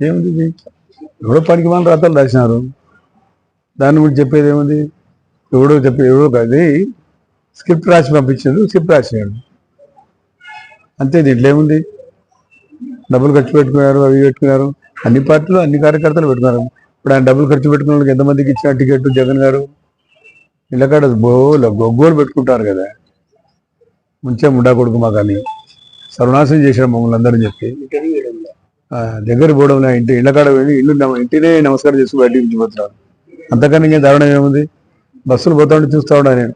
ఏముంది ఇది? ఎవడో పనికి మన రాతలు రాసినారు దాన్ని గురించి చెప్పేది ఏముంది? ఎవడో చెప్పి ఎవడో కాదు. స్క్రిప్ట్ రాసి పంపించాడు స్క్రిప్ట్ రాసినాడు. అంతే దీంట్లో ఏముంది? డబ్బులు ఖర్చు పెట్టుకున్నారు అవి పెట్టుకున్నారు. అన్ని పార్టీలు అన్ని కార్యకర్తలు పెట్టుకున్నారు. ఇప్పుడు ఆయన డబ్బులు ఖర్చు పెట్టుకున్న వాళ్ళకి ఎంతమందికి ఇచ్చిన టికెట్ జగన్ గారు? ఇళ్ళకాడ బోల గొగ్గోలు పెట్టుకుంటారు కదా. ముంచే ముడా కొడుకు మాకు అని సర్వనాశనం చేశారు మమ్మల్ని అందరూ చెప్పి. దగ్గర పోవడం ఇంటి ఇళ్ళ కాడ వెళ్ళి ఇల్లు ఇంటినే నమస్కారం చేసుకుని బయటికి నుంచి అంతకన్నా ఇంకేం దారుణం ఏముంది? బస్సులు పోతా చూస్తా ఉన్నా నేను.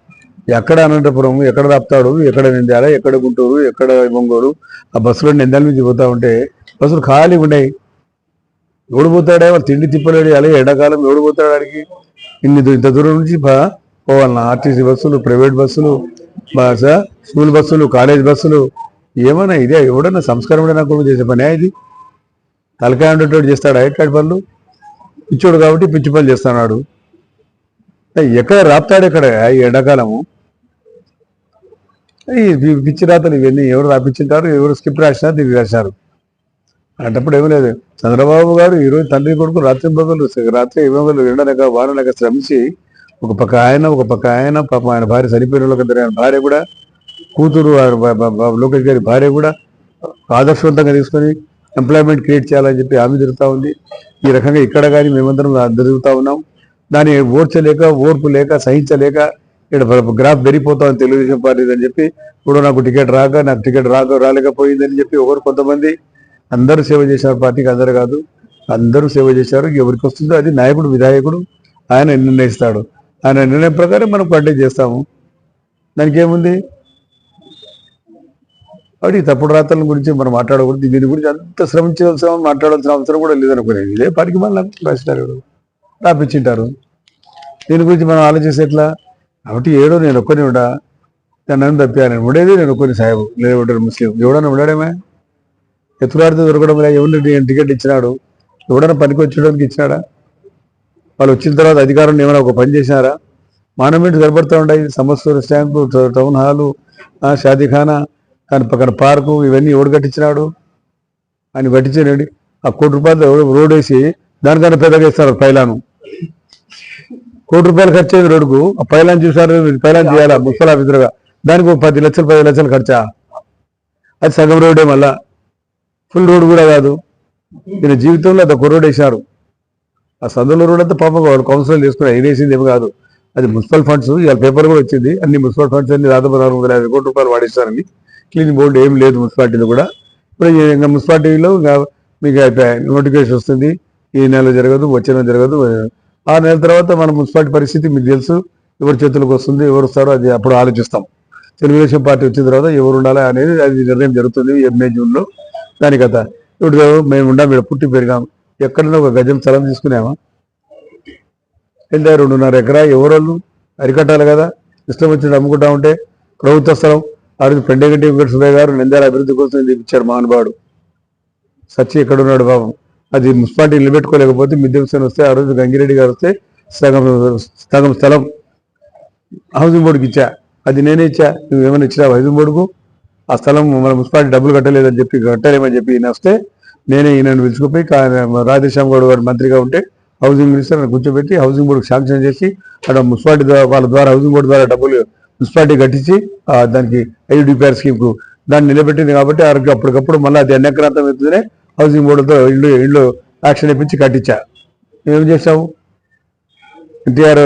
ఎక్కడ అనంతపురం ఎక్కడ రాపుతాడు ఎక్కడ నిందాల ఎక్కడ గుంటూరు ఎక్కడ ఒంగోలు ఆ బస్సులో నిందాల నుంచి పోతా ఉంటే బస్సులు ఖాళీ ఉన్నాయి. ఎవడు పోతాడే? వాళ్ళు తిండి తిప్పలేడు అలాగే ఎండాకాలం ఎవడు పోతాడు ఆడికి? ఇన్ని ఇంత దూరం నుంచి బా- పోవాలన్నా. ఆర్టీసీ బస్సులు ప్రైవేట్ బస్సులు బస్ స్కూల్ బస్సులు కాలేజ్ బస్సులు. ఏమైనా ఇదే? ఎవడన్నా సంస్కారం నాకు చేసే పని ఇది? తలకాయ ఉండేటోడు చేస్తాడు? అయ్యేటాడు పనులు? పిచ్చోడు కాబట్టి పిచ్చి పనులు చేస్తున్నాడు. ఎక్కడ రాపుతాడు ఎక్కడ? ఈ ఎండాకాలము. ఈ పిచ్చి రాతలు ఇవన్నీ ఎవరు రాపించుంటారు? ఎవరు స్కిప్ రాసినారు తిరిగి రాశారు. అంటప్పుడు ఏమీ లేదు. చంద్రబాబు గారు ఈరోజు తండ్రి కొడుకు రాత్రి పగలు రాత్రి ఇవ్వగలు ఎండలేక వానలేక శ్రమించి ఒక పక్క ఆయన ఒక పక్క ఆయన పాప ఆయన భార్య చనిపోయిన వాళ్ళకి ఆయన భార్య కూడా కూతురు లోకేష్ గారి భార్య కూడా ఆదర్శవంతంగా తీసుకొని ఎంప్లాయ్మెంట్ క్రియేట్ చేయాలని చెప్పి హామీ తిరుగుతూ ఉంది. ఈ రకంగా ఇక్కడ కానీ మేమందరం తిరుగుతూ ఉన్నాం. దాన్ని ఓర్చలేక ఓర్పు లేక సహించలేక ఇక్కడ గ్రాఫ్ పెరిగిపోతామని తెలుగుదేశం పార్టీ అని చెప్పి. ఇప్పుడు నాకు టికెట్ రాక నాకు టికెట్ రాక రాలేకపోయిందని చెప్పి ఒకరు కొంతమంది అందరూ సేవ చేశారు పార్టీకి అందరు కాదు. అందరూ సేవ చేశారు. ఎవరికి వస్తుందో అది నాయకుడు విధాయకుడు ఆయన నిర్ణయిస్తాడు. ఆయన నిర్ణయం ప్రకారం మనం పార్టీ చేస్తాము. దానికి ఏముంది? కాబట్టి ఈ తప్పుడు రాతల గురించి మనం మాట్లాడకూడదు. దీని గురించి అంత శ్రమించాల్సిన మాట్లాడాల్సిన అవసరం కూడా లేదనుకునేది ఇదే పనికి మళ్ళీ రాసినారు రాపించింటారు. దీని గురించి మనం ఆలోచిస్తే ఎట్లా? కాబట్టి ఏడో నేను ఒక్కని ఉండా నన్ను తప్పా నేను ఉండేది నేను ఒక్కని సాహెబు లేదా ముస్లిం. ఎవడన్నా ఉండడమే? ఎత్తులాడితే దొరకడం లే ఎవరిని నేను టికెట్ ఇచ్చినాడు? ఎవడన్నా పనికి వచ్చేడానికి ఇచ్చినాడా? వాళ్ళు వచ్చిన తర్వాత అధికారులు ఏమైనా ఒక పని చేసినారా? మానమెంట్ కనబడుతూ ఉన్నాయి సమస్యలు స్టాంపు టౌన్ హాలు షాదీఖానా దాని పక్కన పార్కు ఇవన్నీ ఎవడు కట్టించినాడు? ఆయన కట్టించాడండి ఆ కోటి రూపాయలు రోడ్ వేసి దానికన్నా పెద్దగా ఇస్తారు పైలాను. కోటి రూపాయలు ఖర్చు అయింది రోడ్డుకు. ఆ పైలాన్ చూసారు పైలాన్ చేయాలా మున్సిపల్ ఆఫీసర్గా. దానికి ఒక పది లక్షలు పది లక్షలు ఖర్చా? అది సగం రోడ్డే మళ్ళా. ఫుల్ రోడ్ కూడా కాదు. ఈయన జీవితంలో అది ఒక రోడ్ వేసినారు. ఆ సందులో రోడ్ అంతా పాపం వాళ్ళు కౌన్సిల్ చేసుకుని ఆయన వేసింది ఏమి కాదు. అది మున్సిపల్ ఫండ్స్ ఇవాళ పేపర్ కూడా వచ్చింది. అన్ని మున్సిపల్ ఫండ్స్ అన్ని దాదాపు నాలుగు వందల యాభై కోటి రూపాయలు వాడిస్తారని క్లీన్ బోర్డు ఏం లేదు మున్సిపాలిటీలో కూడా. ఇప్పుడు ఇంకా మున్సిపాలిటీలో మీకు నోటిఫికేషన్ వస్తుంది. ఈ నెల జరగదు వచ్చే నెల జరగదు. ఆ నెల తర్వాత మన మున్సిపాలిటీ పరిస్థితి మీకు తెలుసు. ఎవరి చేతులకు వస్తుంది ఎవరు వస్తారో అది అప్పుడు ఆలోచిస్తాం. తెలుగుదేశం పార్టీ వచ్చిన తర్వాత ఎవరు ఉండాలి అనేది అది నిర్ణయం జరుగుతుంది మే జూన్లో దాని కథ. ఇప్పుడు మేము ఉండాం ఇక్కడ పుట్టి పెరిగాం. ఎక్కడైనా ఒక గజం స్థలం తీసుకున్నామా వెళ్ళా రెండున్నర ఎకరా? ఎవరోళ్ళు? అరికట్టాలి కదా. ఇష్టం వచ్చినట్టు అమ్ముకుంటా ఉంటే ప్రభుత్వ స్థలం. ఆ రోజు పెండగంటి వెంకట సుబ్బయ్య గారు నిందాల అభివృద్ధి కోసం ఇది మహానుభావుడు? సచ్చి ఎక్కడ ఉన్నాడు బాబు అది మున్సిపాలిటీ నిలబెట్టుకోలేకపోతే మిద్దెం వస్తే ఆ రోజు గంగిరెడ్డి గారు వస్తే సగం సగం స్థలం హౌసింగ్ బోర్డుకి ఇచ్చా. అది నేనే ఇచ్చా. నువ్వు ఏమైనా ఇచ్చినావు హౌసింగ్ బోర్డుకు? ఆ స్థలం మన మున్సిపాలిటీ డబ్బులు కట్టలేదని చెప్పి కట్టలేమని చెప్పి ఈయన వస్తే నేనే ఈయనను పిలుచుకుపోయి రాధేశ్యామ్ గౌడ్ గారు మంత్రిగా ఉంటే హౌసింగ్ మినిస్టర్ కూర్చోబెట్టి హౌసింగ్ బోర్డుకి శాంక్షన్ చేసి అక్కడ మున్సిపాలిటీ ద్వారా వాళ్ళ ద్వారా హౌసింగ్ బోర్డు ద్వారా డబ్బులు మున్సిపాలిటీ కట్టించి దానికి ఐడిపిఆర్ స్కీమ్ దాన్ని నిలబెట్టింది కాబట్టి ఆరోగ్య అప్పటికప్పుడు మళ్ళీ అది అన్యక్రాంతం అవుతుందనే హౌసింగ్ బోర్డుతో ఇల్లు ఇల్లు యాక్షన్ ఇప్పించి కట్టించా. ఏం చేసావు ఎన్టీఆర్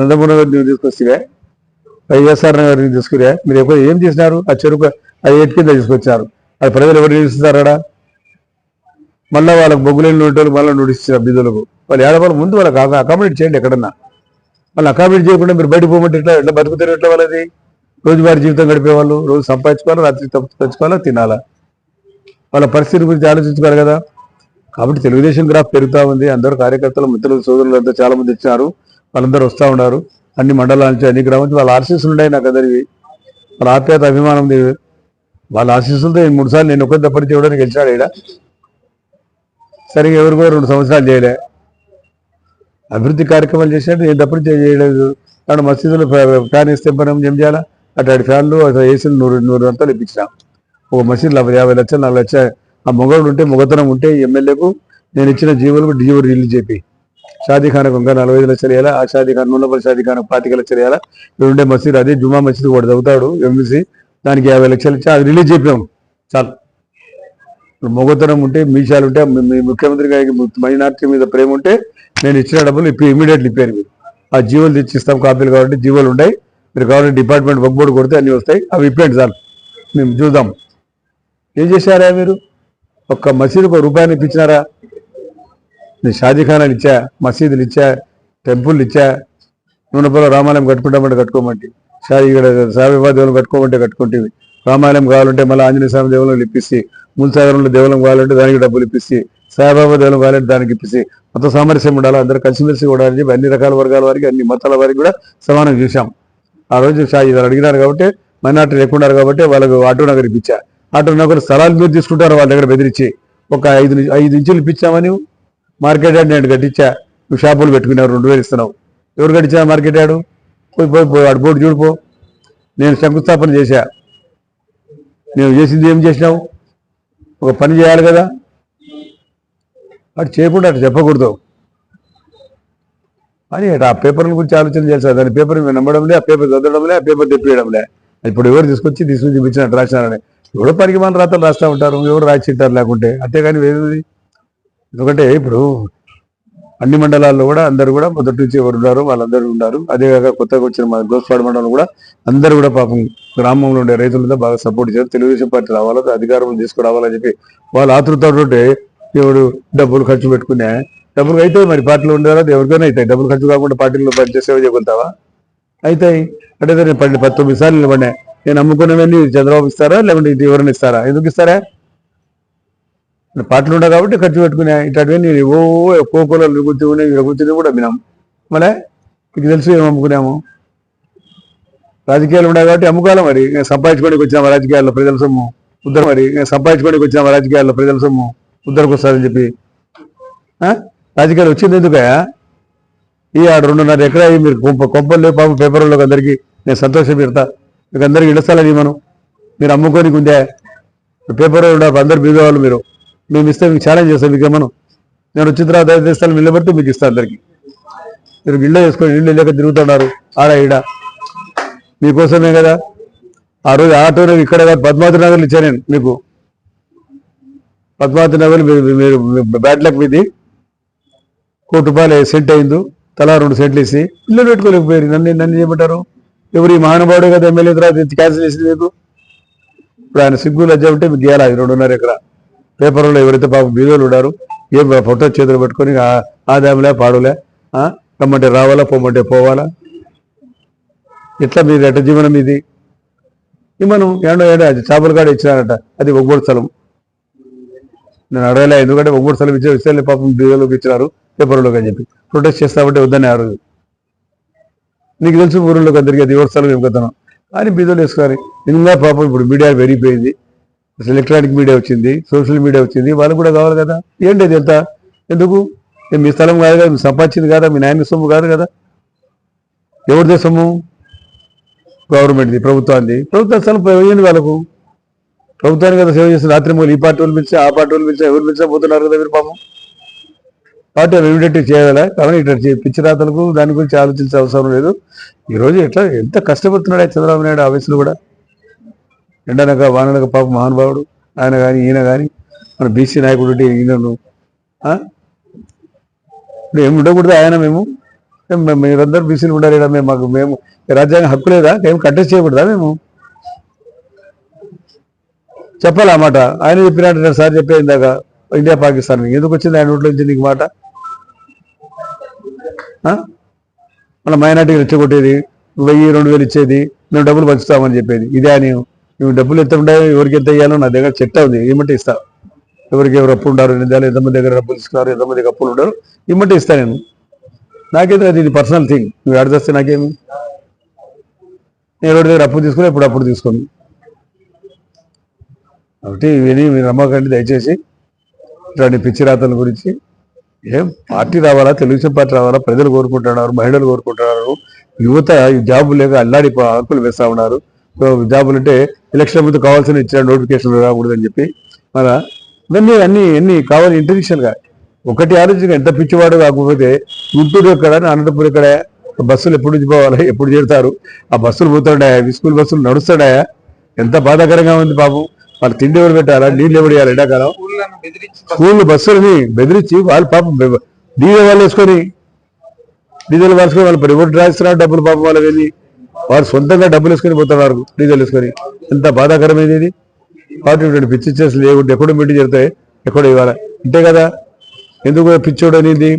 నందమూరి గారిని తీసుకొస్తే వైఎస్ఆర్ గారిని తీసుకురా మీరు ఎప్పుడు ఏం చేసినారు? ఆ చెరుకు అది ఎటు కింద తీసుకొచ్చారు. అది ప్రజలు ఎవరు నిలుస్తున్నారా మళ్ళీ వాళ్ళకి బొగ్గులేని వాళ్ళు మళ్ళీ నోటిస్తారు బిద్దులకు వాళ్ళు ఏడవాళ్ళు ముందు వాళ్ళకి అకామిడేట్ చేయండి ఎక్కడన్నా. మళ్ళీ అకామిడేట్ చేయకుండా మీరు బయటకు పోమంటే ఎట్లా? ఎట్లా బతుకుతారు? ఎట్లా వాళ్ళది? రోజువారి జీవితం గడిపేవాళ్ళు రోజు సంపాదించుకోవాలా రాత్రి తప్పు తెచ్చుకోవాలా తినాలా? వాళ్ళ పరిస్థితి గురించి ఆలోచించుకోవాలి కదా. కాబట్టి తెలుగుదేశం గ్రాఫ్ పెరుగుతా ఉంది. అందరూ కార్యకర్తలు మిత్రులు సోదరులు అంతా చాలా మంది ఇచ్చినారు వాళ్ళందరూ వస్తూ ఉన్నారు. అన్ని మండలాల నుంచి అన్ని గ్రామాల నుంచి వాళ్ళ ఆశీస్సులు ఉన్నాయి నాకు అందరివి. వాళ్ళ ఆప్యాయత అభిమానం వాళ్ళ ఆశీస్సులతో మూడు సార్లు నేను ఒక్కరి తప్పని చేయడానికి గెలిచాడు ఇక్కడ సరిగా ఎవరు కూడా రెండు సంవత్సరాలు చేయలే. అభివృద్ధి కార్యక్రమాలు చేసినట్టు నేను తప్పుడు చేయలేదు. కాబట్టి మసీదులో ఫ్యాన్ వేస్తే మనం ఏం చేయాలా? అటు ఫ్యాన్లు అటు ఏసీలు నూరు నూరు అంతా ఇప్పించినాం. ఒక మసీదులో యాభై లక్షలు నాలుగు లక్షలు ఆ మొగడు ఉంటే మొగతనం ఉంటే ఎమ్మెల్యేకు నేను ఇచ్చిన జీవోలు కూడా జీవో రిలీజ్ చెప్పి షాదీఖానకు ఇంకా నలభై ఐదు లక్షలు వేయాలా? ఆ షాదీఖాన్ నూనెపల్లి షాదీ పాతిక లక్షలు వేయాలా? ఉండే మసీద్ అదే జుమా మసీద్ కూడా చదువుతాడు ఎంబీసీ దానికి యాభై లక్షలు ఇచ్చి అది రిలీజ్ చెప్పాము చాలు. మొగతనం ఉంటే మీషాలు ఉంటే మీ- ముఖ్యమంత్రి గారికి మైనార్టీ మీద ప్రేమ ఉంటే నేను ఇచ్చిన డబ్బులు ఇప్పుడు ఇమీడియట్లీ ఇప్పారు మీరు. ఆ జీవోలు తెచ్చిస్తాం కాపీలు కాబట్టి జీవోలు ఉన్నాయి మీరు కావాలంటే డిపార్ట్మెంట్ వర్క్ బోర్డు కొడితే అన్ని వస్తాయి. అవి ఇప్పండి సార్ మేము చూద్దాం. ఏం చేశారా మీరు? ఒక్క మసీదుకు ఒక ఇప్పించినారా? నేను షాజీఖానాలు ఇచ్చా మసీదులు ఇచ్చా టెంపుల్ ఇచ్చా నూనెపల్లి రామాలయం కట్టుకుంటామంటే కట్టుకోమంటే షాజీ ఇక్కడ సాయిబాబా దేవులు కట్టుకోమంటే కట్టుకుంటే రామాలయం కావాలంటే మళ్ళీ ఆంజనేయ స్వామి దేవులను ఇప్పిస్తే మూలసాగరంలో దేవాలయం కావాలంటే దానికి డబ్బులు ఇప్పిసి సాయిబాబా దేవాలయం కావాలంటే దానికి ఇప్పిసి మొత్తం సామరస్యం ఉండాలి అందరూ కలిసిమెలిసి కూడా అని చెప్పి అన్ని రకాల వర్గాల వారికి అన్ని మతాల వారికి కూడా సమానం చూశాం. ఆ రోజు షాజీ గారు అడిగినారు కాబట్టి మైనార్టీలు ఎక్కువ ఉన్నారు కాబట్టి వాళ్ళకు ఆటో నగర్ ఇప్పించా. ఆటో నగర్ స్థలాలు మీరు తీసుకుంటారు వాళ్ళ దగ్గర బెదిరించి. ఒక ఐదు ని- ఐదు ఇంచులు ఇప్పించామని మార్కెట్ యార్డ్ నేను కట్టించా. నువ్వు షాపులు పెట్టుకున్నావు రెండు వేలు ఇస్తున్నావు. ఎవరు కట్టించా మార్కెట్ యార్డు? పోయి పోయి పోయి వాడు బోర్డు చూడిపో నేను శంకుస్థాపన చేశా. నేను చేసింది ఏం చేసినావు? ఒక పని చేయాలి కదా. అటు చేయకుండా అటు చెప్పకూడదు. అని అటు ఆ పేపర్ల గురించి ఆలోచన చేస్తారు దాని పేపర్ నమ్మడంలే ఆ పేపర్ చదవడంలే ఆ పేపర్ తెప్పియడంలే. ఇప్పుడు ఎవరు తీసుకొచ్చి తీసుకుని చూపించినట్టు రాసినారని. ఎవడో పనికి మన రాతలు రాస్తా ఉంటారు ఎవరు రాసి ఉంటారు లేకుంటే. అంతేగాని వేరేది? ఎందుకంటే ఇప్పుడు అన్ని మండలాల్లో కూడా అందరు కూడా మొదటి నుంచి ఎవరు ఉన్నారు వాళ్ళందరూ ఉన్నారు. అదేగాక కొత్తగా వచ్చిన మా గోస్పాడు మండలం కూడా అందరూ కూడా పాపం గ్రామంలో ఉండే రైతులతో బాగా సపోర్ట్ చేశారు. తెలుగుదేశం పార్టీ రావాలో అధికారం తీసుకురావాలని చెప్పి వాళ్ళు ఆతృతోటే ఎవడు డబ్బులు ఖర్చు పెట్టుకునే డబ్బులు అయితే మరి పార్టీలో ఉండేవారు ఎవరికైనా అవుతాయి డబ్బులు ఖర్చు కాకుండా పార్టీలో పనిచేసే సేవ చేయగలుగుతావా అవుతాయి అంటే నేను పది పంతొమ్మిది సార్లు నిలబడినా నేను అమ్ముకున్నవన్నీ చంద్రబాబు ఇస్తారా? లేకుంటే ఇది ఎవరైనా ఇస్తారా? ఎందుకు ఇస్తారా? పాటలు ఉండవు కాబట్టి ఖర్చు పెట్టుకునే ఇట్లాంటివన్నీ నేను ఓ కోకోలు కూర్చుని ఇక్కడ కూర్చుని కూడా వినాం మళ్ళీ మీకు తెలుసు ఏం అమ్ముకున్నాము? రాజకీయాలు ఉన్నాయి కాబట్టి అమ్ముకోవాలి మరి. ఇంకా సంపాదించుకోనికి వచ్చినాము రాజకీయాల్లో ప్రజల సొమ్ము? ఉద్దరు మరి. సంపాదించుకోడానికి సంపాదించుకోనికి వచ్చినాము రాజకీయాల్లో ప్రజల సొమ్ము? ఉద్దరికి వస్తారని చెప్పి. రాజకీయాలు వచ్చింది ఎందుకయా ఈ ఆడు రెండున్నర ఎకరా మీరు కొంప కొంపలు లేవు పాపం పేపర్లోకి అందరికీ నేను సంతోషం పెడతా. మీకు అందరికీ ఇళ్ళ స్థలాలు ఇవ్వను. మీరు అమ్ముకోనికి ఉందే. పేపర్ అందరు బీగవాళ్ళు మీరు. మేము ఇస్తే మీకు ఛాలెంజ్ చేస్తాం. మీకు ఏమను నేను వచ్చిన తర్వాత ఐదు స్థలం మీకు ఇస్తాను అందరికి. మీరు ఇళ్ళ చేసుకొని ఇల్లు లేక తిరుగుతున్నారు ఆడ ఈడ. మీకోసమే కదా? ఆ రోజు ఆటో ఇక్కడ కాదు పద్మావతి నగర్లు ఇచ్చాను నేను మీకు. పద్మావతి నగర్ మీరు మీరు బ్యాడ్ లక్ మీది. కోటి రూపాయలు సెంట్ అయింది. తలా రెండు సెంట్లు వేసి ఇల్లు పెట్టుకోలేకపోయారు. నన్ను నన్ను చేయమంటారు ఎవరు ఈ మహానుభావుడు కదా ఎమ్మెల్యే తర్వాత క్యాన్సిల్ చేసింది మీకు? ఇప్పుడు ఆయన సిగ్గు లజ్జ ఉంటే మీకు గేలా రెండున్నర ఎకరా. పేపర్లో ఎవరైతే పాపం బీదోలు ఉన్నారు ఏం ఫోటో చేతులు పెట్టుకొని ఆదాములే ఆదాయంలే పాడులే రమ్మంటే రావాలా పోమంటే పోవాలా? ఎట్లా మీరు ఎట్ట జీవనం ఇది. మనం ఏండో ఏండో అది చేపల కాడ ఇచ్చినారట అది ఒగ్గోడు స్థలం. నేను అడగలే ఎందుకంటే ఒగ్గోడు స్థలం ఇచ్చే విషయాలు పాపం బీదోలోకి ఇచ్చినారు పేపర్లోకి అని చెప్పి. ప్రొటెస్ట్ చేస్తామంటే వద్దని ఆ రోజు. నీకు తెలుసు ఊరిలోకి అందరికీ అది ఎవరి స్థలం ఏం కథనం. కానీ బీదోలు వేసుకోవాలి. ఇంకా పాపం ఇప్పుడు మీడియా పెరిగిపోయింది. ఎలక్ట్రానిక్ మీడియా వచ్చింది సోషల్ మీడియా వచ్చింది వాళ్ళు కూడా కావాలి కదా? ఏంటి అది ఎంత ఎందుకు? మీ స్థలం కాదు కదా మీ సంపాదించింది కాదా మీ నాయన సొమ్ము కాదు కదా? ఎవరిదే సొమ్ము? గవర్నమెంట్ది ప్రభుత్వాన్ని ప్రభుత్వ స్థలం పోయింది వాళ్ళకు. ప్రభుత్వానికి కదా సేవ చేస్తుంది. రాత్రి మూలు ఈ పార్టీ వాళ్ళు పిలిచా ఆ పార్టీ వాళ్ళు పిలిచా ఎవరు పిలిచా పోతున్నారు కదా మీరు పాపం. పార్టీ ఇమీడియట్గా చేయాలి? కానీ ఇట్లా చే- పిచ్చి రాతలకు దాని గురించి ఆలోచించే అవసరం లేదు. ఈరోజు ఎట్లా ఎంత కష్టపడుతున్నాడు చంద్రబాబు నాయుడు ఆ కూడా. ఎండనక వాననక పాప మహానుభావుడు ఆయన కానీ ఈయన కానీ మన బీసీ నాయకుడు ఈయనను ఇప్పుడు ఏమి ఉండకూడదు ఆయన మేము. మీరందరూ బీసీలు ఉండాలి మేము మాకు మేము రాజ్యాంగ హక్కు లేదా? ఏం కంటెస్ట్ చేయకూడదా మేము? చెప్పాలి ఆ మాట? ఆయన చెప్పినట్టు నేను సార్ చెప్పే ఇందాక ఇండియా పాకిస్తాన్ ఎందుకు వచ్చింది ఆయన నోట్లో నుంచి నీకు మాట? మన మైనార్టీలు రెచ్చగొట్టేది వెయ్యి రెండు వేలు ఇచ్చేది మేము డబ్బులు పంచుతామని చెప్పేది. ఇదే నేను నువ్వు డబ్బులు ఎంత ఉండాలి ఎవరికి ఎంత ఇవ్వాలో నా దగ్గర చెట్ట ఉంది ఏమంటే ఇస్తా. ఎవరికి ఎవరు అప్పు ఉండారు నిజాలు ఎంతమంది దగ్గర డబ్బులు ఇస్తున్నారు ఎంతమందికి అప్పులు ఉండరు ఇమ్మంటే ఇస్తా నేను. నాకైతే అది ఇది పర్సనల్ థింగ్ నువ్వు ఎడ చేస్తే నాకేమి? నేను ఎవరి దగ్గర అప్పు తీసుకుని ఇప్పుడు అప్పుడు తీసుకొని. కాబట్టి ఇవన్నీ మీరు నమ్మకండి దయచేసి. ఇట్లాంటి పిచ్చి రాతల గురించి ఏం పార్టీ రావాలా తెలుగుదేశం పార్టీ రావాలా ప్రజలు కోరుకుంటున్నారు మహిళలు కోరుకుంటున్నారు యువత ఈ లేక అల్లాడి ఆకులు వేస్తూ వేస్తా ఉన్నారు. జాబులు అంటే ఎలక్షన్ ముందు కావాల్సిన ఇచ్చిన నోటిఫికేషన్ రాకూడదని చెప్పి మన ఇవన్నీ అన్ని ఎన్ని కావాలి ఇంటెన్షన్గా. ఒకటి ఆలోచించగా ఎంత పిచ్చివాడు కాకపోతే గుంటూరు ఎక్కడ అనంతపురం ఎక్కడ బస్సులు ఎప్పుడు నుంచి పోవాలి ఎప్పుడు చేరుతారు ఆ బస్సులు పోతాడాయా స్కూల్ బస్సులు నడుస్తాడాయా ఎంత బాధాకరంగా ఉంది పాపం వాళ్ళు తిండి ఎవరు పెట్టాలా నీళ్ళు ఎవరు ఇవ్వాలి ఎండాకాలం? స్కూల్ బస్సులని బెదిరించి వాళ్ళు పాపం డీజల్ వాళ్ళు వేసుకొని డీజిల్ వేసుకొని వాళ్ళు ప్రైవేట్ రాస్తున్నారు డబ్బులు పాపం వాళ్ళు వెళ్ళి వారు సొంతంగా డబ్బులు వేసుకొని పోతున్నారు డీజిల్ వేసుకొని. ఎంత బాధాకరమైనది ఇది? కాబట్టి పిచ్చి చేసి లేకుంటే ఎక్కడో మీటింగ్ జరుగుతాయి ఎక్కడో ఇవ్వాలి అంతే కదా? ఎందుకు పిచ్చోడు అనేది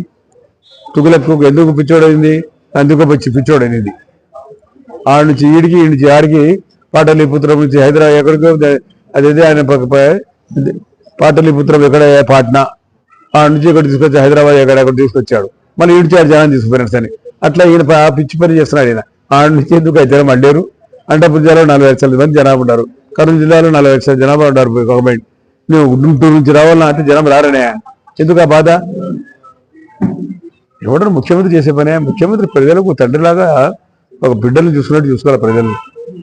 తుగులకు ఎందుకు పిచ్చోడు అయింది అందుకు పిచ్చి పిచ్చోడు అనేది నుంచి ఈడికి ఈ నుంచి ఆడికి పాటలీపుత్రం నుంచి హైదరాబాద్ ఎక్కడికో అదే ఆయన పాటలీపుత్రం ఎక్కడ? పాట్నా. ఆడ నుంచి ఇక్కడ తీసుకొచ్చి హైదరాబాద్ ఎక్కడ ఎక్కడ తీసుకొచ్చాడు. మళ్ళీ ఈడిచి ఆడు జనం తీసుకుపోయినాడు సరే. అట్లా ఈయన ఆ పిచ్చి పని చేస్తున్నాడు ఈయన. ఆడ నుంచి ఎందుకు అయితే జనం అడ్డారు అంటప్పుడు జిల్లాలో నలభై లక్షల మంది జనాభా ఉన్నారు. కర్నూలు జిల్లాలో నలభై లక్షల జనాభా ఉన్నారు గవర్నమెంట్ నువ్వు గుంటూరు నుంచి రావాలన్నా అంటే జనం రారనే. ఎందుకు ఆ బాధ? ఎవడన్నా ముఖ్యమంత్రి చేసే పనే? ముఖ్యమంత్రి ప్రజలకు తండ్రిలాగా ఒక బిడ్డలు చూసుకున్నట్టు చూసుకోవాలి ప్రజలు.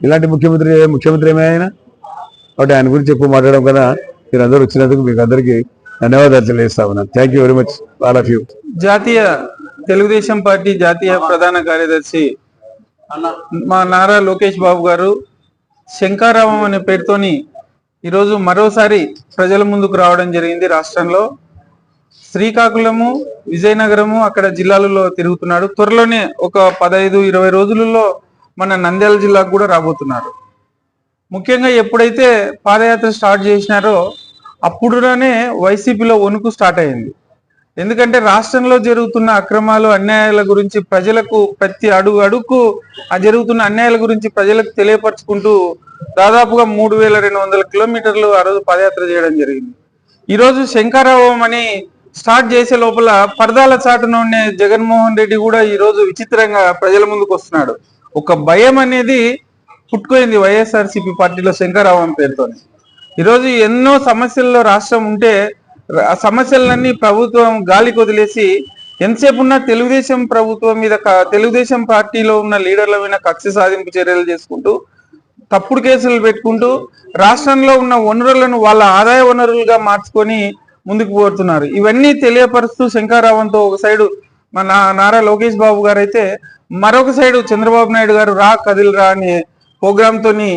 ఇలాంటి ముఖ్యమంత్రి ముఖ్యమంత్రి ఏమే ఆయన కాబట్టి ఆయన గురించి ఎక్కువ మాట్లాడడం కదా మీరు అందరూ వచ్చినందుకు మీకు అందరికీ ధన్యవాదాలు తెలియజేస్తా ఉన్నాను. Thank you very much all of you జాతీయ తెలుగుదేశం పార్టీ జాతీయ ప్రధాన కార్యదర్శి మా నారా లోకేష్ బాబు గారు శంకారామం అనే పేరుతోని ఈరోజు మరోసారి ప్రజల ముందుకు రావడం జరిగింది రాష్ట్రంలో. శ్రీకాకుళము విజయనగరము అక్కడ జిల్లాలలో తిరుగుతున్నాడు. త్వరలోనే ఒక పదహైదు ఇరవై రోజులలో మన నంద్యాల జిల్లాకు కూడా రాబోతున్నారు. ముఖ్యంగా ఎప్పుడైతే పాదయాత్ర స్టార్ట్ చేసినారో అప్పుడులోనే వైసీపీలో వణుకు స్టార్ట్ అయింది. ఎందుకంటే రాష్ట్రంలో జరుగుతున్న అక్రమాలు అన్యాయాల గురించి ప్రజలకు ప్రతి అడుగు అడుగు ఆ జరుగుతున్న అన్యాయాల గురించి ప్రజలకు తెలియపరచుకుంటూ దాదాపుగా మూడు వేల రెండు వందల కిలోమీటర్లు ఆ రోజు పాదయాత్ర చేయడం జరిగింది. ఈరోజు శంకారావం అని స్టార్ట్ చేసే లోపల పరదాల చాటున ఉండే జగన్మోహన్ రెడ్డి కూడా ఈ రోజు విచిత్రంగా ప్రజల ముందుకు వస్తున్నాడు. ఒక భయం అనేది పుట్టుకోయింది వైఎస్ఆర్సీపీ పార్టీలో శంకరావం పేరుతోని. ఈరోజు ఎన్నో సమస్యల్లో రాష్ట్రం ఉంటే సమస్యలన్నీ ప్రభుత్వం గాలికి వదిలేసి ఎంతసేపు ఉన్న తెలుగుదేశం ప్రభుత్వం మీద క- తెలుగుదేశం పార్టీలో ఉన్న లీడర్ల మీద కక్ష సాధింపు చర్యలు చేసుకుంటూ తప్పుడు కేసులు పెట్టుకుంటూ రాష్ట్రంలో ఉన్న వనరులను వాళ్ళ ఆదాయ వనరులుగా మార్చుకొని ముందుకు పోతున్నారు. ఇవన్నీ తెలియపరుస్తూ శంకారావంతో ఒక సైడు మన నారా లోకేష్ బాబు గారు అయితే మరొక సైడు చంద్రబాబు నాయుడు గారు రా కదిలిరా అనే ప్రోగ్రామ్తోని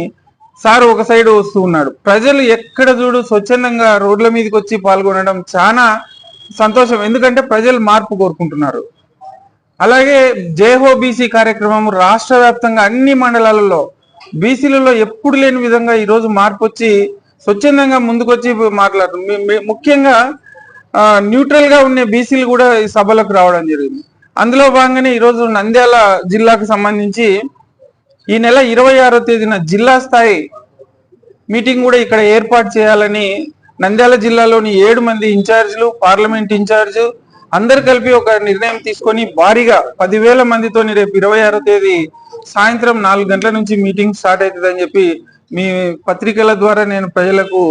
సార్ ఒక సైడ్ వస్తూ ఉన్నాడు. ప్రజలు ఎక్కడ చూడు స్వచ్ఛందంగా రోడ్ల మీదకి వచ్చి పాల్గొనడం చాలా సంతోషం. ఎందుకంటే ప్రజలు మార్పు కోరుకుంటున్నారు. అలాగే జేహో బీసీ కార్యక్రమం రాష్ట్ర వ్యాప్తంగా అన్ని మండలాలలో బీసీలలో ఎప్పుడు లేని విధంగా ఈరోజు మార్పు వచ్చి స్వచ్ఛందంగా ముందుకొచ్చి మాట్లాడుతు ముఖ్యంగా న్యూట్రల్గా ఉండే బీసీలు కూడా ఈ సభలకు రావడం జరిగింది. అందులో భాగంగానే ఈ రోజు నంద్యాల జిల్లాకు సంబంధించి ఈ నెల ఇరవై ఆరో తేదీన జిల్లా స్థాయి మీటింగ్ కూడా ఇక్కడ ఏర్పాటు చేయాలని నంద్యాల జిల్లాలోని ఏడు మంది ఇన్ఛార్జీలు పార్లమెంట్ ఇన్ఛార్జ్ అందరు కలిపి ఒక నిర్ణయం తీసుకొని భారీగా పదివేల మందితోని రేపు ఇరవై ఆరో తేదీ సాయంత్రం నాలుగు గంటల నుంచి మీటింగ్ స్టార్ట్ అవుతుందని చెప్పి మీ పత్రికల ద్వారా నేను ప్రజలకు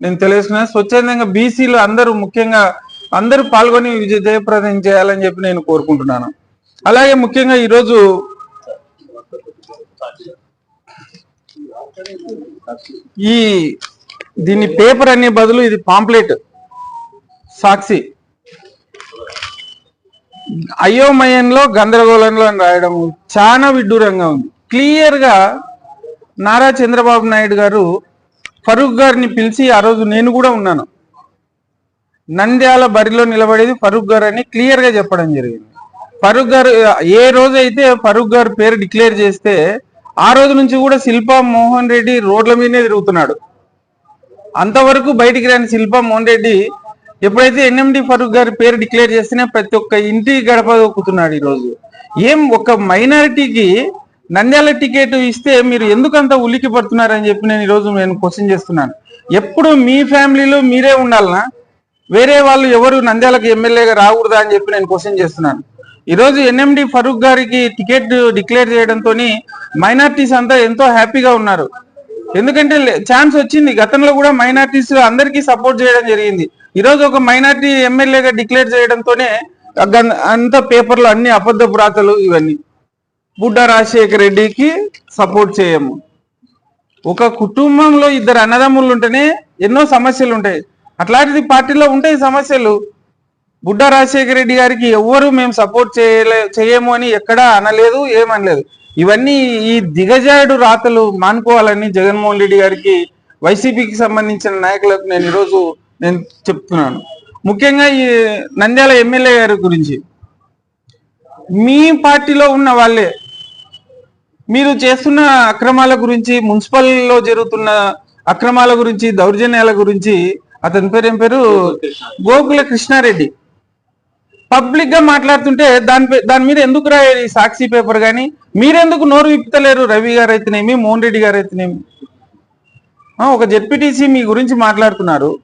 నేను తెలియజేస్తున్నా. స్వచ్ఛందంగా బీసీలు అందరూ ముఖ్యంగా అందరూ పాల్గొని విజయ జయప్రదం చేయాలని చెప్పి నేను కోరుకుంటున్నాను. అలాగే ముఖ్యంగా ఈరోజు ఈ దీని పేపర్ అనే బదులు ఇది పాంప్లెట్ సాక్షి. అయోమయంలో గందరగోళంలో అని రాయడం చాలా విడ్డూరంగా ఉంది. క్లియర్గా నారా చంద్రబాబు నాయుడు గారు ఫరూక్ గారిని పిలిచి ఆ రోజు నేను కూడా ఉన్నాను. నంద్యాల బరిలో నిలబడేది ఫరూక్ గారు అని క్లియర్గా చెప్పడం జరిగింది. ఫరూక్ గారు ఏ రోజు అయితే ఫరూక్ గారు పేరు డిక్లేర్ చేస్తే ఆ రోజు నుంచి కూడా శిల్ప మోహన్ రెడ్డి రోడ్ల మీదనే తిరుగుతున్నాడు. అంతవరకు బయటికి రాని శిల్పా మోహన్ రెడ్డి ఎప్పుడైతే ఎన్ఎండి ఫరూక్ గారి పేరు డిక్లేర్ చేస్తేనే ప్రతి ఒక్క ఇంటి గడప దొక్కుతున్నాడు ఈరోజు. ఏం ఒక మైనారిటీకి నంద్యాల టికెట్ ఇస్తే మీరు ఎందుకు అంత ఉలికి పడుతున్నారని చెప్పి నేను ఈరోజు నేను క్వశ్చన్ చేస్తున్నాను. ఎప్పుడు మీ ఫ్యామిలీలో మీరే ఉండాలనా? వేరే వాళ్ళు ఎవరు నంద్యాలకు ఎమ్మెల్యేగా రాకూడదా అని చెప్పి నేను క్వశ్చన్ చేస్తున్నాను. ఈరోజు ఎన్ఎండి ఫరూక్ గారికి టికెట్ డిక్లేర్ చేయడంతో మైనార్టీస్ అంతా ఎంతో హ్యాపీగా ఉన్నారు. ఎందుకంటే ఛాన్స్ వచ్చింది. గతంలో కూడా మైనార్టీస్ అందరికీ సపోర్ట్ చేయడం జరిగింది. ఈరోజు ఒక మైనార్టీ ఎమ్మెల్యేగా డిక్లేర్ చేయడంతోనే అంత పేపర్లు అన్ని అబద్ధపు రాతలు ఇవన్నీ. బుడ్డ రాజశేఖర రెడ్డికి సపోర్ట్ చేయము. ఒక కుటుంబంలో ఇద్దరు అన్నదమ్ములు ఉంటేనే ఎన్నో సమస్యలు ఉంటాయి. అట్లాంటిది పార్టీలో ఉంటాయి సమస్యలు. బుడ్డా రాజశేఖర రెడ్డి గారికి ఎవ్వరు మేము సపోర్ట్ చేయలే చేయము అని ఎక్కడా అనలేదు ఏమనలేదు. ఇవన్నీ ఈ దిగజాడు రాతలు మానుకోవాలని జగన్మోహన్ రెడ్డి గారికి వైసీపీకి సంబంధించిన నాయకులకు నేను ఈరోజు నేను చెప్తున్నాను. ముఖ్యంగా ఈ నంద్యాల ఎమ్మెల్యే గారి గురించి. మీ పార్టీలో ఉన్న వాళ్ళే మీరు చేస్తున్న అక్రమాల గురించి మున్సిపల్లో జరుగుతున్న అక్రమాల గురించి దౌర్జన్యాల గురించి అతని పేరు ఏం పేరు? గోకుల కృష్ణారెడ్డి. పబ్లిక్గా మాట్లాడుతుంటే దాని పే- దాని మీద ఎందుకు రాయాలి సాక్షి పేపర్ కానీ మీరెందుకు నోరు విప్పుతలేరు రవి గారు అయితేనేమి మోహన్ రెడ్డి గారు అయితేనేమి ఒక జెడ్పీటీసీ మీ గురించి మాట్లాడుతున్నారు.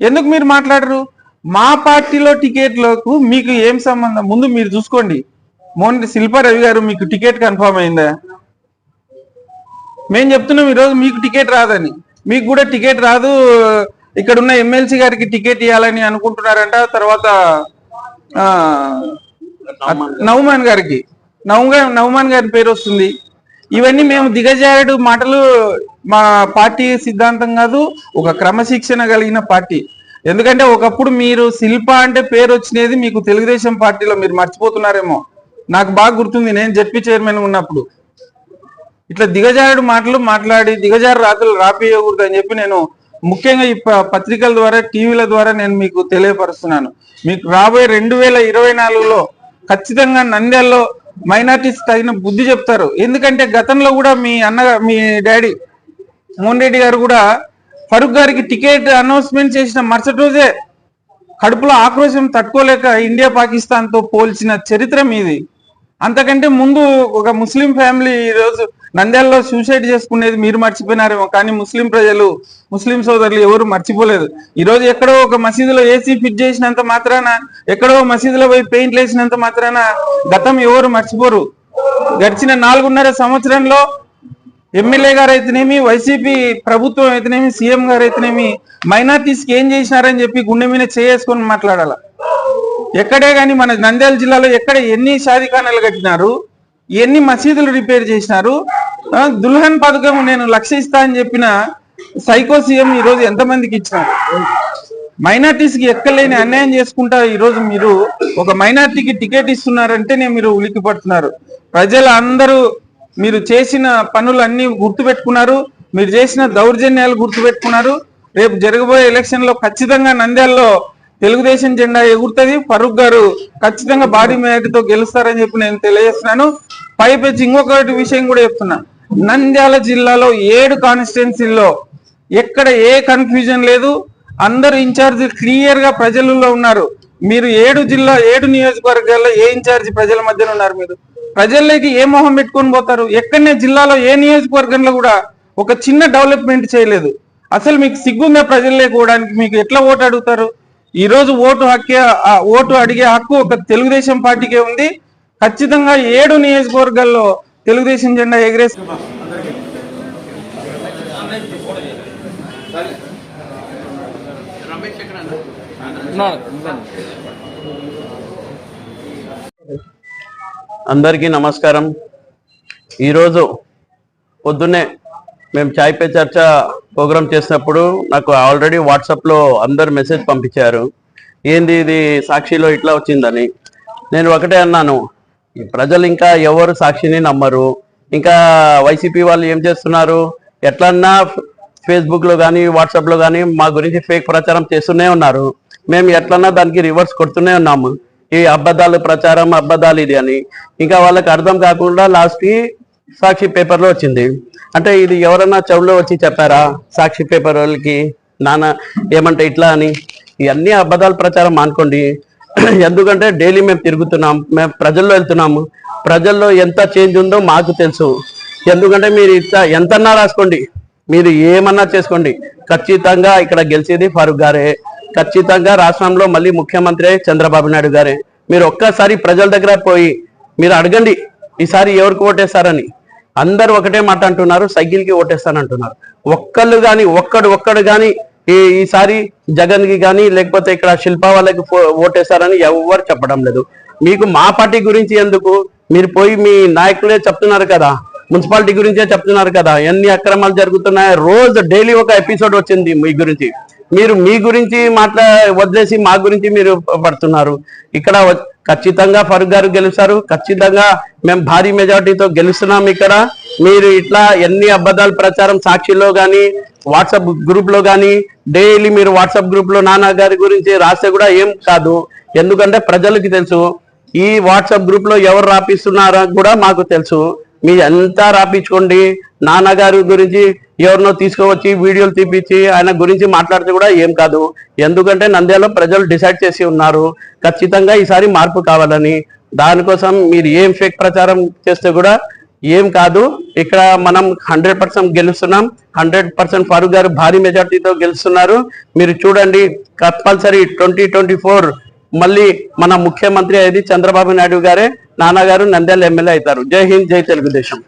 ఎందుకు మీరు మాట్లాడరు? మా పార్టీలో టికెట్లకు మీకు ఏం సంబంధం? ముందు మీరు చూసుకోండి. మోహన్ శిల్పా రవి గారు మీకు టికెట్ కన్ఫర్మ్ అయిందా? మేము చెప్తున్నాం ఈరోజు మీకు టికెట్ రాదని. మీకు కూడా టికెట్ రాదు. ఇక్కడ ఉన్న ఎమ్మెల్సీ గారికి టికెట్ ఇవ్వాలని అనుకుంటున్నారంట. తర్వాత నవమాన్ గారికి. నవగా నవమాన్ గారి పేరు వస్తుంది. ఇవన్నీ మేము దిగజారుడు మాటలు మా పార్టీ సిద్ధాంతం కాదు ఒక క్రమశిక్షణ కలిగిన పార్టీ. ఎందుకంటే ఒకప్పుడు మీరు శిల్ప అంటే పేరు వచ్చినది మీకు తెలుగుదేశం పార్టీలో మీరు మర్చిపోతున్నారేమో. నాకు బాగా గుర్తుంది నేను జెడ్పీ చైర్మన్ ఉన్నప్పుడు. ఇట్లా దిగజారుడు మాటలు మాట్లాడి దిగజారు రాతలు రాపియకూడదు అని చెప్పి నేను ముఖ్యంగా ఈ పత్రికల ద్వారా టీవీల ద్వారా నేను మీకు తెలియపరుస్తున్నాను. మీకు రాబోయే రెండు వేల ఇరవై నాలుగులో ఖచ్చితంగా నంద్యాలలో మైనార్టీస్ తగిన బుద్ధి చెప్తారు. ఎందుకంటే గతంలో కూడా మీ అన్న మీ డాడీ మోహన్ రెడ్డి గారు కూడా ఫరూక్ గారికి టికెట్ అనౌన్స్మెంట్ చేసిన మరుసటి రోజే కడుపులో ఆక్రోశం తట్టుకోలేక ఇండియా పాకిస్తాన్తో పోల్చిన చరిత్ర మీది. అంతకంటే ముందు ఒక ముస్లిం ఫ్యామిలీ ఈ రోజు నంద్యాలలో సూసైడ్ చేసుకునేది మీరు మర్చిపోయినారేమో కానీ ముస్లిం ప్రజలు ముస్లిం సోదరులు ఎవరు మర్చిపోలేదు. ఈ రోజు ఎక్కడో ఒక మసీదులో ఏసీ ఫిట్ చేసినంత మాత్రాన ఎక్కడో మసీదులో పోయి పెయింట్లు వేసినంత మాత్రాన గతం ఎవరు మర్చిపోరు. గడిచిన నాలుగున్నర సంవత్సరంలో ఎమ్మెల్యే గారు అయితేనేమి వైసీపీ ప్రభుత్వం అయితేనేమి సీఎం గారు అయితేనేమి మైనార్టీస్కి ఏం చేసినారని చెప్పి గుండె మీద చేసుకొని మాట్లాడాల. ఎక్కడే గాని మన నంద్యాల జిల్లాలో ఎక్కడ ఎన్ని షాదిఖానాలు కట్టినారు ఎన్ని మసీదులు రిపేర్ చేసినారు దుల్హన్ పథకం నేను లక్ష ఇస్తా అని చెప్పిన సైకో సీఎం ఈ రోజు ఎంతమందికి ఇచ్చినారు మైనార్టీస్కి ఎక్కలేని అన్యాయం చేసుకుంటా ఈ రోజు మీరు ఒక మైనార్టీకి టికెట్ ఇస్తున్నారంటేనే మీరు ఉలికి పడుతున్నారు. ప్రజలు అందరూ మీరు చేసిన పనులన్నీ గుర్తుపెట్టుకున్నారు. మీరు చేసిన దౌర్జన్యాలు గుర్తుపెట్టుకున్నారు. రేపు జరగబోయే ఎలక్షన్లో ఖచ్చితంగా నంద్యాలలో తెలుగుదేశం జెండా ఎగురుతుంది. ఫరూక్ గారు ఖచ్చితంగా భారీ మేరతో గెలుస్తారని చెప్పి నేను తెలియజేస్తున్నాను. పైపెచ్చి ఇంకొకటి విషయం కూడా చెప్తున్నా. నంద్యాల జిల్లాలో ఏడు కాన్స్టిట్యున్సీల్లో ఎక్కడ ఏ కన్ఫ్యూజన్ లేదు. అందరు ఇన్ఛార్జ్ క్లియర్గా ప్రజలలో ఉన్నారు. మీరు ఏడు జిల్లా ఏడు నియోజకవర్గాల్లో ఏ ఇన్ఛార్జ్ ప్రజల మధ్యన ఉన్నారు మీరు? ప్రజల్లోకి ఏ మొహం పెట్టుకొని పోతారు? ఎక్కడనే జిల్లాలో ఏ నియోజకవర్గంలో కూడా ఒక చిన్న డెవలప్మెంట్ చేయలేదు. అసలు మీకు సిగ్గుందా ప్రజల్లోకి పోవడానికి? మీకు ఎట్లా ఓటు అడుగుతారు? ఈ రోజు ఓటు హక్కే ఓటు అడిగే హక్కు ఒక తెలుగుదేశం పార్టీకే ఉంది. ఖచ్చితంగా ఏడు నియోజకవర్గాల్లో తెలుగుదేశం జెండా ఎగిరేసి అందరికీ నమస్కారం. ఈరోజు పొద్దున్నే మేము చాయ్ పే చర్చ ప్రోగ్రామ్ చేసినప్పుడు నాకు ఆల్రెడీ వాట్సాప్లో అందరు మెసేజ్ పంపించారు. ఏంది ఇది సాక్షిలో ఇట్లా వచ్చిందని. నేను ఒకటే అన్నాను ప్రజలు ఇంకా ఎవరు సాక్షిని నమ్మరు? ఇంకా వైసీపీ వాళ్ళు ఏం చేస్తున్నారు? ఎట్లన్నా ఫేస్బుక్లో కానీ వాట్సాప్లో కానీ మా గురించి ఫేక్ ప్రచారం చేస్తూనే ఉన్నారు. మేము ఎట్లన్నా దానికి రివర్స్ కొడుతూనే ఉన్నాము. ఈ అబద్ధాలు ప్రచారం అబద్ధాలు ఇది అని. ఇంకా వాళ్ళకి అర్థం కాకుండా లాస్ట్కి సాక్షి పేపర్లో వచ్చింది. అంటే ఇది ఎవరన్నా చెవులో వచ్చి చెప్పారా? సాక్షి పేపర్ వాళ్ళకి నాన్న ఏమంటే ఇట్లా అని. ఇవన్నీ అబద్ధాల ప్రచారం అనుకోండి. ఎందుకంటే డైలీ మేము తిరుగుతున్నాం మేము ప్రజల్లో వెళ్తున్నాము. ప్రజల్లో ఎంత చేంజ్ ఉందో మాకు తెలుసు. ఎందుకంటే మీరు ఇట్ట ఎంతన్నా రాసుకోండి. మీరు ఏమన్నా చేసుకోండి. ఖచ్చితంగా ఇక్కడ గెలిచేది ఫారూక్ గారే. ఖచ్చితంగా రాష్ట్రంలో మళ్ళీ ముఖ్యమంత్రి చంద్రబాబు నాయుడు గారే. మీరు ఒక్కసారి ప్రజల దగ్గర పోయి మీరు అడగండి ఈసారి ఎవరికి ఓటేస్తారని. అందరూ ఒకటే మాట అంటున్నారు సైకిల్కి ఓటేస్తానంటున్నారు. ఒక్కళ్ళు కానీ ఒక్కడు ఒక్కడు కానీ ఈ ఈసారి జగన్కి కానీ లేకపోతే ఇక్కడ శిల్పా వాళ్ళకి ఫో- ఓటేస్తారని ఎవరు చెప్పడం లేదు. మీకు మా పార్టీ గురించి ఎందుకు? మీరు పోయి మీ నాయకులే చెప్తున్నారు కదా. మున్సిపాలిటీ గురించే చెప్తున్నారు కదా. ఎన్ని అక్రమాలు జరుగుతున్నాయి? రోజు డైలీ ఒక ఎపిసోడ్ వచ్చింది మీ గురించి. మీరు మీ గురించి మాట్లా వదిలేసి మా గురించి మీరు పడుతున్నారు. ఇక్కడ ఖచ్చితంగా ఫరూక్ గారు గెలుస్తారు. ఖచ్చితంగా మేము భారీ మెజార్టీతో గెలుస్తున్నాం ఇక్కడ. మీరు ఇట్లా ఎన్ని అబద్ధాలు ప్రచారం సాక్షిలో కానీ వాట్సాప్ గ్రూప్లో కానీ డైలీ మీరు వాట్సాప్ గ్రూప్లో నానా గారి గురించి రాస్తే కూడా ఏం కాదు. ఎందుకంటే ప్రజలకి తెలుసు. ఈ వాట్సాప్ గ్రూప్లో ఎవరు రాపిస్తున్నారో కూడా మాకు తెలుసు. మీ అంతా రాపించుకోండి నాన్నగారి గురించి ఎవరినో తీసుకువచ్చి వీడియోలు తీపించి ఆయన గురించి మాట్లాడితే కూడా ఏం కాదు. ఎందుకంటే నంద్యాలలో ప్రజలు డిసైడ్ చేసి ఉన్నారు. ఖచ్చితంగా ఈసారి మార్పు కావాలని. దానికోసం మీరు ఏం ఫేక్ ప్రచారం చేస్తే కూడా ఏం కాదు. ఇక్కడ మనం హండ్రెడ్ పర్సెంట్ గెలుస్తున్నాం. హండ్రెడ్ పర్సెంట్ ఫారూక్ గారు భారీ మెజార్టీతో గెలుస్తున్నారు. మీరు చూడండి కంపల్సరీ ట్వంటీ ట్వంటీ ఫోర్ మళ్ళీ మన ముఖ్యమంత్రి అనేది చంద్రబాబు నాయుడు గారే. నాన్నగారు నంద్యాల ఎమ్మెల్యే అవుతారు. జై హింద్ జై తెలుగుదేశం.